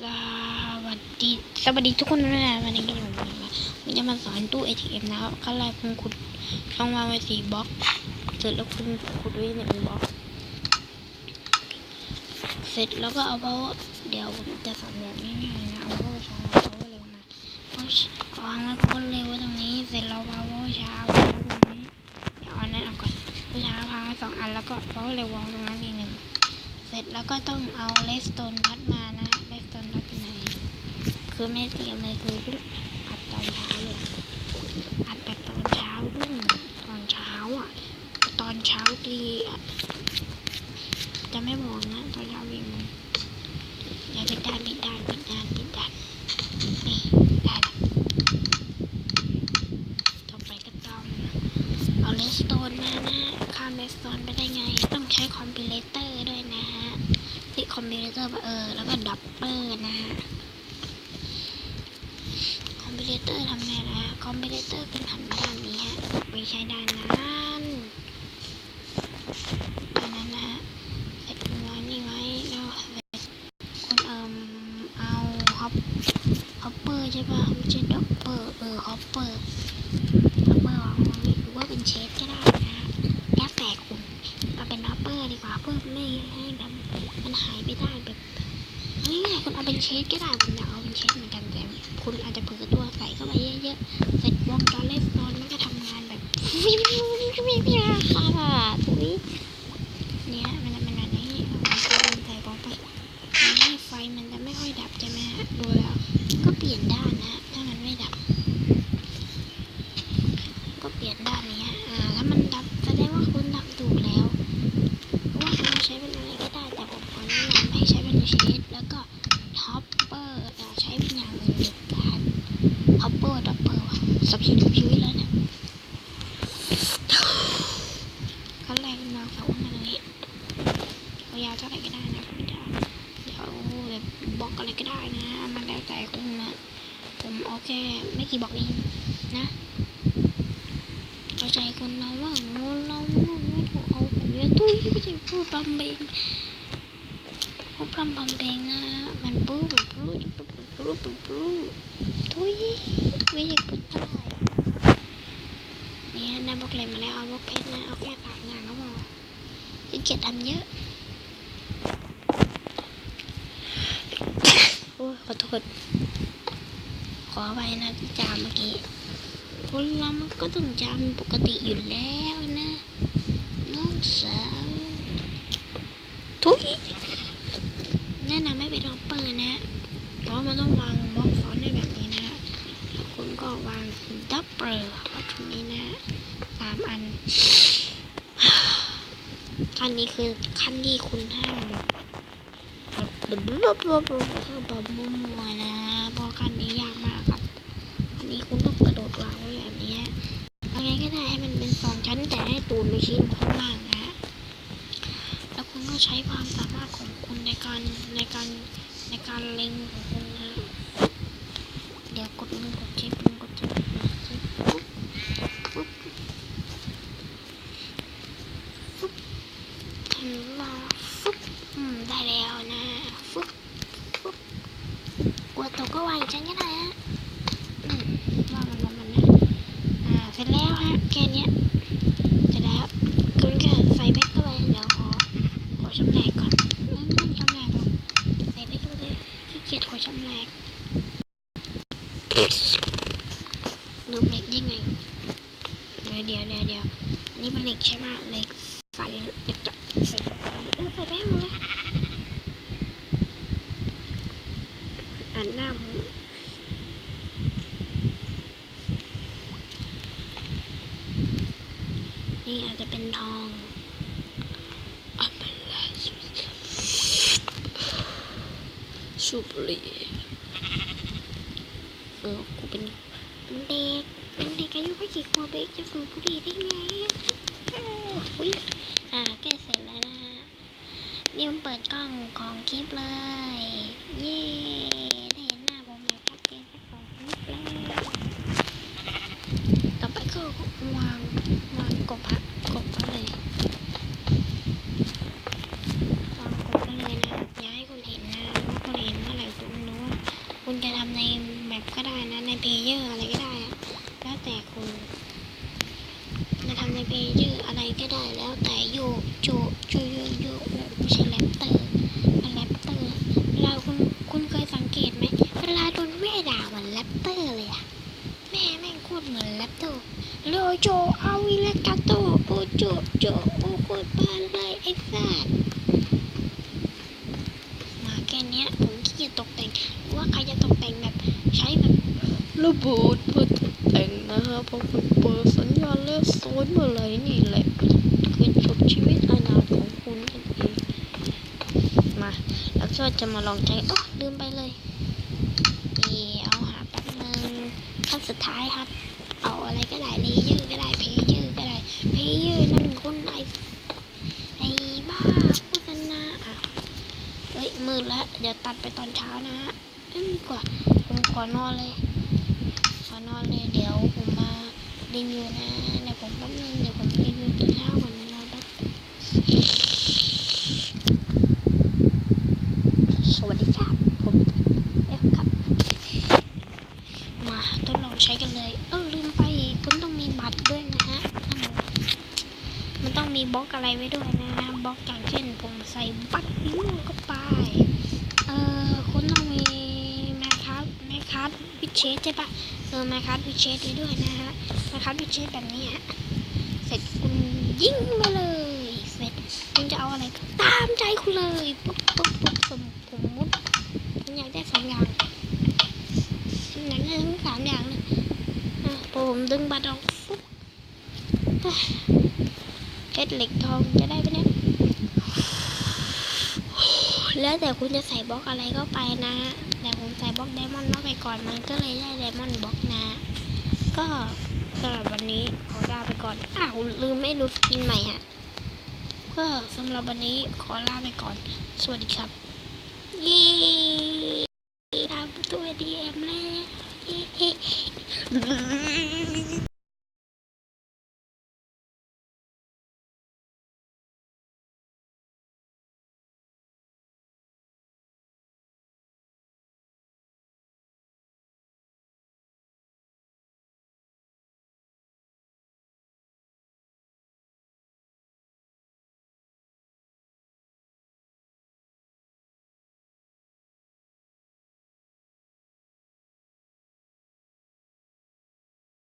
สวัสดีสวัสดีทุกคนด้วยนะวันนี้ก็อยู่กับผมนะผมจะมาสอนตู้ ATM นะครับขั้นแรกคุณขุดช่องว่างไว้สี่บล็อกเสร็จแล้วคุณขุดไว้หนึ่งบล็อกเสร็จแล้วก็เอาเพราเดี๋ยวผมจะสอนแบบง่ายๆนะเอาเพราช้าเอาเพราเร็วมาเอาวางไว้เพราเร็วตรงนี้ เสร็จแล้วเอาเพราช้าตรงนี้เดี๋ยวอาอันนั้นออกก่อนเพราช้าพังไว้สองอันแล้วก็เพราเร็ววางตรงนั้นอีกหนึ่งเสร็จแล้วก็ต้องเอาเลสโตนพัดมานะเลสโตนพัดที่ไหน คือไม่เตรียมเลยคือเพิ่งอัดตอนเช้าเลยอัดแบบตอนเช้ารุ่งตอนเช้าอะ ตอนเช้าตีจะไม่บอกนะตอนเช้าวิ่งอย่าไปดด้านปิดด้านปิดด้านปิดด้านนี่ได้ละต่อไปก็ต้องเอาเลสโตนมานะข้ามเลสโตนไปได้ไง ต้องใช้คอมพิวเตอร์ด้วยนะฮะที่คอมพิวเตอร์เออแล้วก็ดับเบิลนะฮะ คอมพิวเตอร์ทำไงนะคอมพิวเตอร์เป็นหันมาด้านนี้ฮะไม่ใช่ด้านนั้นด้านนั้นนะฮะเสร็จวางนี่ไว้แล้วเร็จคุณเอิมเอาฮอปฮอปเปอร์ใช่ป่ะไม่ใช่ด็อกเปอร์เออฮอปเปอร์ฮอปเปอร์วางตรงนี้หรือว่าเป็นเชดก็ได้นะฮะแล้วแต่คุณเอาเป็นฮอปเปอร์ดีกว่าเพื่อไม่ให้แบบมันหายไปได้แบบง่ายๆคุณเอาเป็นเชดก็ได้ผมอยากเอาเป็นเชดเหมือนกันแต่คุณอาจจะเผ เยอะๆเสร็จวงจรเลสนตอนมันก็ทำงานแบบวิววิววิววิววิวค่ะตุ้ยเนี่ยมันจะเป็นแบบนี้เอาใส่ลงไปให้ไฟมันจะไม่ค่อยดับใช่ไหมฮะดูแล้ว ก็เปลี่ยนด้านนะ ถ้ามันไม่ดับ ก็เปลี่ยนด้านนี้อ่าถ้ามันดับแสดงว่าคุณดับถูกแล้วว่าคุณใช้เป็นอะไรก็ได้แต่ผมขอแนะนำให้ใช้เป็นเชดแล้วก็ท็อปเปอร์อย่าใช้เป็นอย่างอื่นเด็ดขาด อัปเปอร์ดับเบิล สับสนชีวิตแล้วเนี่ยขั้นแรกมาเสามาตรงนี้เอายาเท่าไหร่ก็ได้นะไม่ได้เดี๋ยวแบบบล็อกอะไรก็ได้นะ มันแล้วแต่คุณนะ ผมโอเคไม่กี่บล็อกเองนะเข้าใจคนเราว่าเราเราไม่ถูกเอาผมจะตุ้ยไม่ใช่พูดบำเพ็ญพูดพรำบำเพงนะ มันปุ๊บปุ๊บปุ๊บปุ๊บปุ๊บ ปุ๊บทุยไม่อยากพูดได้เนี่ยนายบอกเลยมาแล้วเอาบอกเพชรนะเอาแค่สามอย่างก็พอขี้เกียจทำเยอะโอ้ยขอโทษขอไปนะจามเมื่อกี้คนเรามันก็ต้องจำปกติอยู่แล้วนะน้องสาวทุยแนะนำไม่เป็นร็อปเปอร์นะ เพราะมันต้องวางบล็อกซ้อนได้แบบนี้นะ แล้วคุณก็วาง ดับเบิลไว้ตรงนี้นะสามอัน ขั้นนี้คือขั้นที่คุณห้ามแบบแบบแบบมัวๆนะเพราะขั้นนี้ยากมากครับ อันนี้คุณต้องกระโดดวางไว้แบบนี้เอาไงก็ได้ให้มันเป็นสองชั้นแต่ให้ตูนไม่ชิ้นข้างล่างนะ แล้วคุณก็ใช้ความสามารถของคุณในการในการในการเล็งของคุณนะ เดี๋ยวกดมือกดชิปมือกดชิปกดชิปปุ๊บปุ๊บปุ๊บ เห็นว่าปุ๊บอืมได้แล้วนะปุ๊บปุ๊บกลัวตกก็วางอีกชั้นก็ได้ฮะอืมว่ามันว่ามันนะอ่าเสร็จแล้วฮะแค่เนี้ยเสร็จแล้วคุณก็ใส่แบคเข้าไปเดี๋ยวขอขอชำแหละก่อนไม่ต้องชำแหละหรอกใส่แบคเข้าไปเลยขี้เกียจขอชำแหละลืมเหล็กยังไงเดี๋ยวเดี๋ยวเดี๋ยวเดี๋ยวนี่มันเหล็กใช่ไหมเหล็กใส่เหล็กจะใส่ เออใส่ได้หมดเลยอันหน้าผมนี่อาจจะเป็นทองสูบบุหรี่เออกูเป็นเด็ก เป็นเด็กอายุไม่กี่ขวบเองจะสูบบุหรี่ได้ไง อุ้ยอ่าแก้เสร็จแล้วนะฮะนี่มเปิดกล้องของคลิปเลย เย้ได้เห็นหน้าผมแบบชัดเจนแค่สองคลิปแล้วต่อไปก็วางวางกบฮะกบเขาเลยวางกบเขาเลยนะอย่าให้คนเห็นนะว่าคนเห็นเมื่อไหร่ตุ้มโนคุณจะทำในแบบก็ได้นะในเพลเยอร์อะไรก็ได้แล้วแต่คุณจะทำในเพลเยอร์ จโจโอโคตรบ้านเลยไอ้สัสมาแค่นี้ผมขี้เกียจตกแต่งว่าใครจะตกแต่งแบบใช้แบบระบิดเพื่อตกแต่งนะฮะพอคุณเปิดสัญญาณแล้วโซนเมื่อไรนี่แหละคือจบชีวิตอนาถของคุณนั่นเองมาแล้วก็จะมาลองใจโอ้ลืมไปเลยเดี๋ยวหาแป๊บนึงขั้นสุดท้ายครับ เอาอะไรก็ได้เลเยอร์ก็ได้เพเยอร์ก็ได้เพ ยอร์นั่นคนไอไอ้บ้าโฆษณาอะเฮ้ยมืดแล้ว เดี๋ยวตัดไปตอนเช้านะฮะดีกว่า ผมขอนอนเลย ขอนอนเลย เดี๋ยวผมมารีวิวนะ เดี๋ยวผมแป๊บนึงเดี๋ยวผมรีวิวตอนเช้าก่อนนะนอนแป๊บ สวัสดีครับ ผมเอฟครับ มาทดลองใช้กันเลย เออลืมไป คุณต้องมีบัตรด้วยนะฮะอืม มีบล็อกอะไรไว้ด้วยนะฮะบล็อกอย่างเช่น ผมใส่บัตรนิ้วเข้าไป เออคุณต้องมีแมคคัสแมคคัสวิเชสใช่ปะเออแมคคัสวิเชสไว้ด้วยนะฮะแมคคัสวิเชสแบบนี้ฮะเสร็จคุณยิงไปเลยเสร็จคุณจะเอาอะไรก็ตามใจคุณเลยปุ๊บปุ๊บปุ๊บสมผมมุดผมอยากได้สองอย่างอยากได้ทั้งสามอย่างเลยอะพอผมดึงบัตรออกปุ๊บอะ เพชรเหล็กทองจะได้ไหมเนี่ยแล้วแต่คุณจะใส่บล็อกอะไรก็ไปนะ แต่ผมใส่บล็อกไดมอนด์เข้าไปก่อนมันก็เลยได้ไดมอนด์บล็อกนะ ก็สำหรับวันนี้ขอลาไปก่อนอ้าวลืมไม่รู้สกินใหม่ฮะก็สำหรับวันนี้ขอลาไปก่อน สวัสดีครับเย้ทำตัวดีเอ็มแล้วเย้